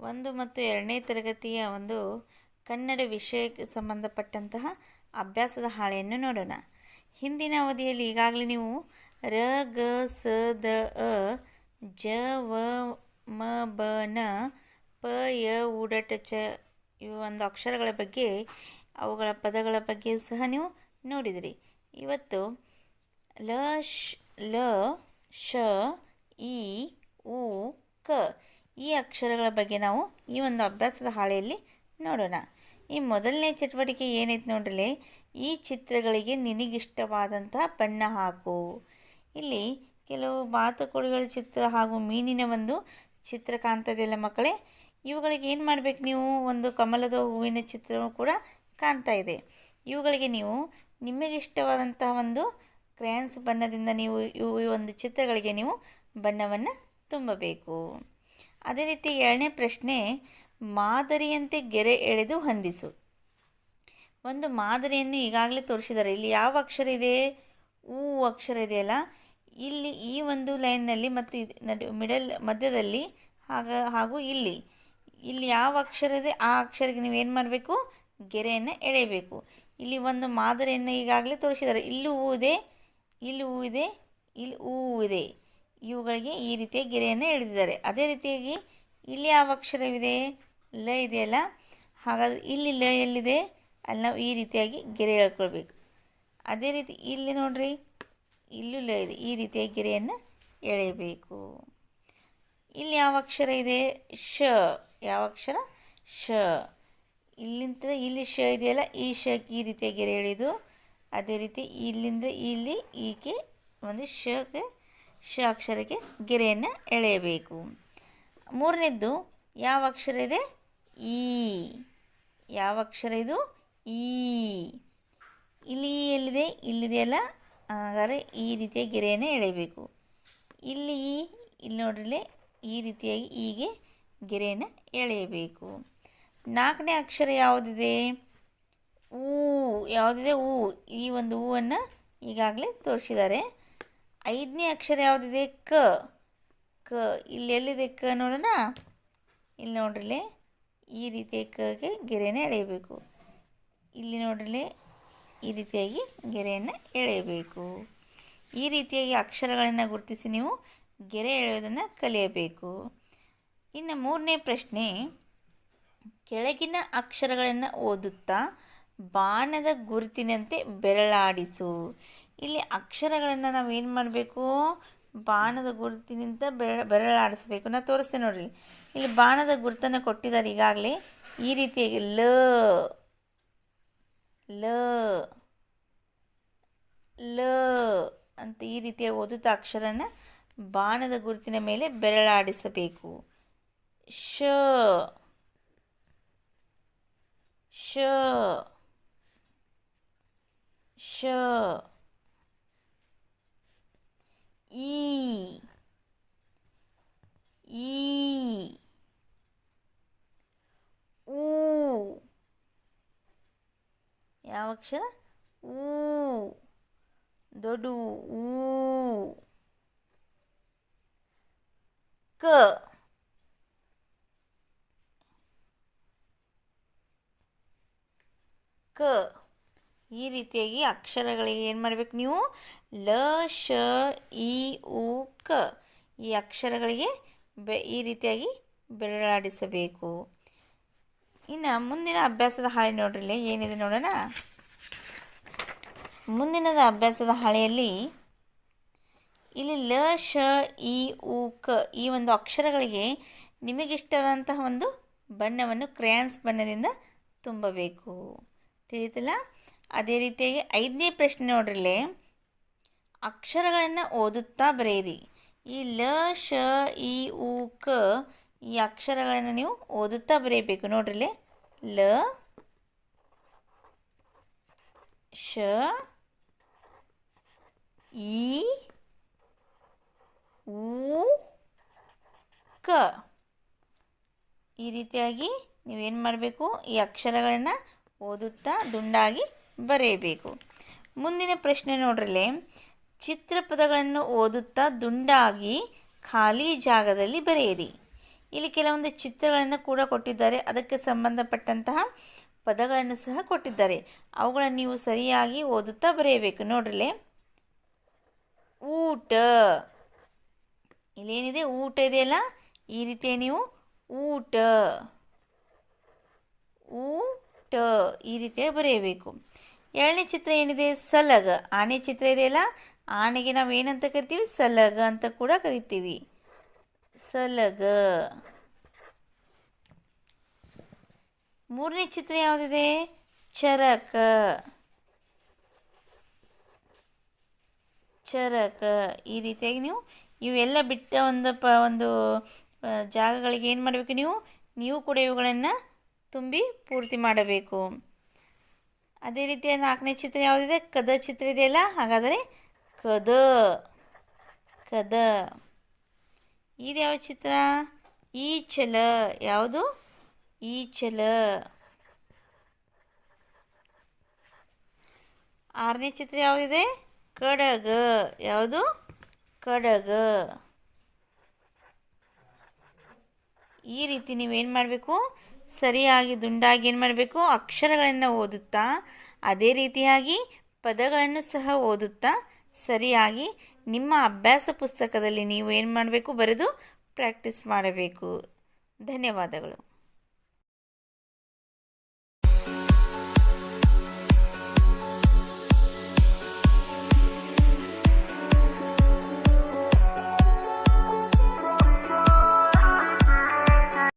ಒಂದು ಮತ್ತು ಎರಡನೇ ತರಗತಿಯ ಒಂದು ಕನ್ನಡ ವಿಷಯಕ್ಕೆ ಸಂಬಂಧಪಟ್ಟಂತಹ ಅಭ್ಯಾಸದ ಹಾಳೆಯನ್ನು ನೋಡೋಣ. ಹಿಂದಿನ ಅವಧಿಯಲ್ಲಿ ಈಗಾಗಲೇ ನೀವು ರ, ಗ, ಸ, ದ, ಅ, ಜ, ವ, ಮ, ಬ, ನ, ಪ, ಯ ಉಡಟ ಚ ಇವು ಒಂದು ಅಕ್ಷರಗಳ ಬಗ್ಗೆ, ಅವುಗಳ ಪದಗಳ ಬಗ್ಗೆ ಸಹ ನೀವು ನೋಡಿದಿರಿ. ಇವತ್ತು ಲ ಶ ಲ ಶ ಇ, ಉ, ಕ ಈ ಅಕ್ಷರಗಳ ಬಗ್ಗೆ ನಾವು ಈ ಒಂದು ಅಭ್ಯಾಸದ ಹಾಳೆಯಲ್ಲಿ ನೋಡೋಣ. ಈ ಮೊದಲನೇ ಚಟುವಟಿಕೆ ಏನೈತೆ ನೋಡ್ರಿ ಈ ಚಿತ್ರಗಳಿಗೆ ನಿನಗಿಷ್ಟವಾದಂತಹ ಬಣ್ಣ ಹಾಕು. ಇಲ್ಲಿ ಕೆಲವು ಬಾತುಕೋಳಿಗಳ ಚಿತ್ರ ಹಾಗೂ ಮೀನಿನ ಒಂದು ಚಿತ್ರ ಕಾಣ್ತದೆಯಲ್ಲ ಮಕ್ಕಳೇ? ಇವುಗಳಿಗೆ ಏನು ಮಾಡಬೇಕು ನೀವು? ಒಂದು ಕಮಲದ ಹೂವಿನ ಚಿತ್ರವೂ ಕೂಡ ಕಾಣ್ತಾ ಇದೆ. ಇವುಗಳಿಗೆ ನೀವು ನಿಮಗಿಷ್ಟವಾದಂತಹ ಒಂದು ಕ್ರ್ಯಾನ್ಸ್ ಬಣ್ಣದಿಂದ ನೀವು ಇವು ಒಂದು ಚಿತ್ರಗಳಿಗೆ ನೀವು ಬಣ್ಣವನ್ನು ತುಂಬಬೇಕು. ಅದೇ ರೀತಿ ಏಳನೇ ಪ್ರಶ್ನೆ, ಮಾದರಿಯಂತೆ ಗೆರೆ ಎಳೆದು ಹೊಂದಿಸು. ಒಂದು ಮಾದರಿಯನ್ನು ಈಗಾಗಲೇ ತೋರಿಸಿದ್ದಾರೆ. ಇಲ್ಲಿ ಯಾವ ಅಕ್ಷರ ಇದೆ? ಊ ಅಕ್ಷರ ಇದೆಯಲ್ಲ ಇಲ್ಲಿ ಈ ಒಂದು ಲೈನ್ನಲ್ಲಿ ಮತ್ತು ನಡು ಮಿಡಲ್ ಮಧ್ಯದಲ್ಲಿ ಹಾಗ ಹಾಗೂ ಇಲ್ಲಿ. ಇಲ್ಲಿ ಯಾವ ಅಕ್ಷರ ಇದೆ? ಆ ಅಕ್ಷರಕ್ಕೆ ನೀವು ಏನು ಮಾಡಬೇಕು? ಗೆರೆಯನ್ನು ಎಳೆಯಬೇಕು. ಇಲ್ಲಿ ಒಂದು ಮಾದರಿಯನ್ನು ಈಗಾಗಲೇ ತೋರಿಸಿದ್ದಾರೆ. ಇಲ್ಲಿ ಹೂ ಇದೆ, ಇಲ್ಲಿ ಹೂ ಇದೆ, ಇಲ್ಲಿ ಹೂ ಇದೆ. ಇವುಗಳಿಗೆ ಈ ರೀತಿಯ ಗೆರೆಯನ್ನು ಎಳೆದಿದ್ದಾರೆ. ಅದೇ ರೀತಿಯಾಗಿ ಇಲ್ಲಿ ಯಾವ ಅಕ್ಷರವಿದೆ? ಲ ಇದೆಯಲ್ಲ ಹಾಗಾದರೆ ಇಲ್ಲಿ ಲ ಎಲ್ಲಿದೆ? ಅಲ್ಲಿ ನಾವು ಈ ರೀತಿಯಾಗಿ ಗೆರೆ ಎಳ್ಕೊಳ್ಬೇಕು ಅದೇ ರೀತಿ ಇಲ್ಲಿ ನೋಡ್ರಿ, ಇಲ್ಲೂ ಲ ಇದೆ. ಈ ರೀತಿಯ ಗೆರೆಯನ್ನು ಎಳೆಯಬೇಕು. ಇಲ್ಲಿ ಯಾವ ಅಕ್ಷರ ಇದೆ? ಶ. ಯಾವ ಅಕ್ಷರ? ಶ. ಇಲ್ಲಿಂದ ಇಲ್ಲಿ ಶ ಇದೆಯಲ್ಲ, ಈ ಶಕ್ಕೆ ಈ ರೀತಿಯ ಗೆರೆ ಎಳೆಯೋದು ಅದೇ ರೀತಿ ಇಲ್ಲಿಂದ ಇಲ್ಲಿ ಈಕೆ ಒಂದು ಶಕ್ಕೆ ಶ ಅಕ್ಷರಕ್ಕೆ ಗೆರೆಯನ್ನು ಎಳೆಯಬೇಕು. ಮೂರನೇದ್ದು, ಯಾವ ಅಕ್ಷರ ಇದೆ? ಈ. ಯಾವ ಅಕ್ಷರ ಇದು? ಈ. ಇಲ್ಲಿ ಎಲ್ಲಿದೆ? ಇಲ್ಲಿದೆಯಲ್ಲ ಹಾಗಾದರೆ ಈ ರೀತಿಯ ಗೆರೆಯನ್ನು ಎಳೆಯಬೇಕು. ಇಲ್ಲಿ ಇಲ್ಲಿ ನೋಡ್ರಲ್ಲೇ ಈ ರೀತಿಯಾಗಿ ಹೀಗೆ ಗೆರೆಯನ್ನು ಎಳೆಯಬೇಕು. ನಾಲ್ಕನೇ ಅಕ್ಷರ ಯಾವುದಿದೆ? ಊ. ಯಾವುದಿದೆ? ಊ. ಈ ಒಂದು ಹೂವನ್ನು ಈಗಾಗಲೇ ತೋರಿಸಿದ್ದಾರೆ. ಐದನೇ ಅಕ್ಷರ ಯಾವುದಿದೆ? ಕ. ಕ. ಇಲ್ಲಿ ಎಲ್ಲಿದೆ ಕ ನೋಡೋಣ? ಇಲ್ಲಿ ನೋಡ್ರಿಲೆ, ಈ ರೀತಿಯ ಕಗೆ ಗೆರೆಯನ್ನು ಎಳೆಯಬೇಕು. ಇಲ್ಲಿ ನೋಡ್ರಿಲೆ, ಈ ರೀತಿಯಾಗಿ ಗೆರೆಯನ್ನು ಎಳೆಯಬೇಕು. ಈ ರೀತಿಯಾಗಿ ಅಕ್ಷರಗಳನ್ನು ಗುರುತಿಸಿ ನೀವು ಗೆರೆ ಎಳೆಯೋದನ್ನು ಕಲಿಯಬೇಕು. ಇನ್ನು ಮೂರನೇ ಪ್ರಶ್ನೆ, ಕೆಳಗಿನ ಅಕ್ಷರಗಳನ್ನು ಓದುತ್ತಾ ಬಾಣದ ಗುರುತಿನಂತೆ ಬೆರಳಾಡಿಸು. ಇಲ್ಲಿ ಅಕ್ಷರಗಳನ್ನು ನಾವು ಏನು ಮಾಡಬೇಕು? ಬಾಣದ ಗುರುತಿನಿಂದ ಬೆರ ಬೆರಳಾಡಿಸ್ಬೇಕು. ನಾನು ತೋರಿಸ್ತೇನೆ ನೋಡ್ರಿ. ಇಲ್ಲಿ ಬಾಣದ ಗುರುತನ್ನು ಕೊಟ್ಟಿದ್ದಾರೆ ಈಗಾಗಲೇ. ಈ ರೀತಿಯಾಗಿ ಲ ಲ ಲ ಅಂತ ಈ ರೀತಿಯ ಓದುತ್ತ ಅಕ್ಷರನ ಬಾಣದ ಗುರುತಿನ ಮೇಲೆ ಬೆರಳಾಡಿಸಬೇಕು. ಶ ಶ ಶ. ಈ ಈ ಊ ಯಾವ ಅಕ್ಷರ ಊ ದೊಡ್ಡ ಊ ಕ ಕ ಈ ರೀತಿಯಾಗಿ ಅಕ್ಷರಗಳಿಗೆ ಏನು ಮಾಡಬೇಕು ನೀವು? ಲ, ಶ, ಇ, ಉ, ಕ ಈ ಅಕ್ಷರಗಳಿಗೆ ಬೆ, ಈ ರೀತಿಯಾಗಿ ಬೆರಳಾಡಿಸಬೇಕು. ಇನ್ನು ಮುಂದಿನ ಅಭ್ಯಾಸದ ಹಾಳೆ ನೋಡ್ರಿ ಏನಿದೆ ನೋಡೋಣ? ಮುಂದಿನದ ಅಭ್ಯಾಸದ ಹಾಳೆಯಲ್ಲಿ ಇಲ್ಲಿ ಲ, ಶ, ಇ, ಉ, ಕ ಈ ಒಂದು ಅಕ್ಷರಗಳಿಗೆ ನಿಮಗಿಷ್ಟವಾದಂತಹ ಒಂದು ಬಣ್ಣವನ್ನು ಕ್ರಯಾನ್ಸ್ ಬಣ್ಣದಿಂದ ತುಂಬಬೇಕು. ತಿಳಿತಲ್ಲ? ಅದೇ ರೀತಿಯಾಗಿ ಐದನೇ ಪ್ರಶ್ನೆ ನೋಡ್ರಿಲೆ. ಅಕ್ಷರಗಳನ್ನು ಓದುತ್ತಾ ಬರೆಯಿರಿ. ಈ ಲ, ಶ, ಇ, ಉ, ಕ ಈ ಅಕ್ಷರಗಳನ್ನು ನೀವು ಓದುತ್ತಾ ಬರೆಯಬೇಕು ನೋಡ್ರಿಲೆ. ಲ, ಶ ಈ ಉ, ಕ. ಈ ರೀತಿಯಾಗಿ ನೀವೇನು ಮಾಡಬೇಕು? ಈ ಅಕ್ಷರಗಳನ್ನು ಓದುತ್ತಾ ದುಂಡಾಗಿ ಬರೆಯಬೇಕು. ಮುಂದಿನ ಪ್ರಶ್ನೆ ನೋಡ್ರಲೆ. ಚಿತ್ರಪದಗಳನ್ನು ಓದುತ್ತಾ ದುಂಡಾಗಿ ಖಾಲಿ ಜಾಗದಲ್ಲಿ ಬರೆಯಿರಿ. ಇಲ್ಲಿ ಕೆಲವೊಂದು ಚಿತ್ರಗಳನ್ನು ಕೂಡ ಕೊಟ್ಟಿದ್ದಾರೆ. ಅದಕ್ಕೆ ಸಂಬಂಧಪಟ್ಟಂತಹ ಪದಗಳನ್ನು ಸಹ ಕೊಟ್ಟಿದ್ದಾರೆ. ಅವುಗಳನ್ನು ನೀವು ಸರಿಯಾಗಿ ಓದುತ್ತಾ ಬರೆಯಬೇಕು. ನೋಡ್ರಲೆ. ಊಟ. ಇಲ್ಲೇನಿದೆ? ಊಟ ಇದೆಯಲ್ಲ? ಈ ರೀತಿಯ ನೀವು ಊಟ. ಊಟ ಈ ರೀತಿಯಾಗಿ ಬರೆಯಬೇಕು. ಎರಡನೇ ಚಿತ್ರ ಏನಿದೆ? ಸಲಗ. ಆನೆ ಚಿತ್ರ ಇದೆಯಲ್ಲ ಆನೆಗೆ ನಾವು ಏನಂತ ಕರಿತೀವಿ? ಸಲಗ ಅಂತ ಕೂಡ ಕರಿತೀವಿ. ಸಲಗ. ಮೂರನೇ ಚಿತ್ರ ಯಾವುದಿದೆ? ಚರಕ. ಚರಕ. ಈ ರೀತಿಯಾಗಿ ನೀವು, ಇವೆಲ್ಲ ಬಿಟ್ಟ ಒಂದು ಪ, ಒಂದು ಜಾಗಗಳಿಗೆ ಏನು ಮಾಡಬೇಕು ನೀವು? ನೀವು ಕೂಡ ಇವುಗಳನ್ನು ತುಂಬಿ ಪೂರ್ತಿ ಮಾಡಬೇಕು. ಅದೇ ರೀತಿ ನಾಲ್ಕನೇ ಚಿತ್ರ ಯಾವುದಿದೆ? ಕದ ಚಿತ್ರ ಇದೆಯಲ್ಲ ಹಾಗಾದರೆ ಕದ. ಕದ. ಇದು ಯಾವ ಚಿತ್ರ? ಈ ಚಲ ಯಾವುದು? ಈ ಚಲ ಆರನೇ ಚಿತ್ರ ಯಾವುದಿದೆ? ಕಡಗ. ಯಾವುದು? ಕಡಗ. ಈ ರೀತಿ ನೀವೇನು ಮಾಡಬೇಕು? ಸರಿಯಾಗಿ ದುಂಡಾಗಿ ಏನು ಮಾಡಬೇಕು? ಅಕ್ಷರಗಳನ್ನು ಓದುತ್ತಾ, ಅದೇ ರೀತಿಯಾಗಿ ಪದಗಳನ್ನು ಸಹ ಓದುತ್ತಾ, ಸರಿಯಾಗಿ ನಿಮ್ಮ ಅಭ್ಯಾಸ ಪುಸ್ತಕದಲ್ಲಿ ನೀವು ಏನು ಮಾಡಬೇಕು? ಬರೆದು ಪ್ರಾಕ್ಟೀಸ್ ಮಾಡಬೇಕು. ಧನ್ಯವಾದಗಳು.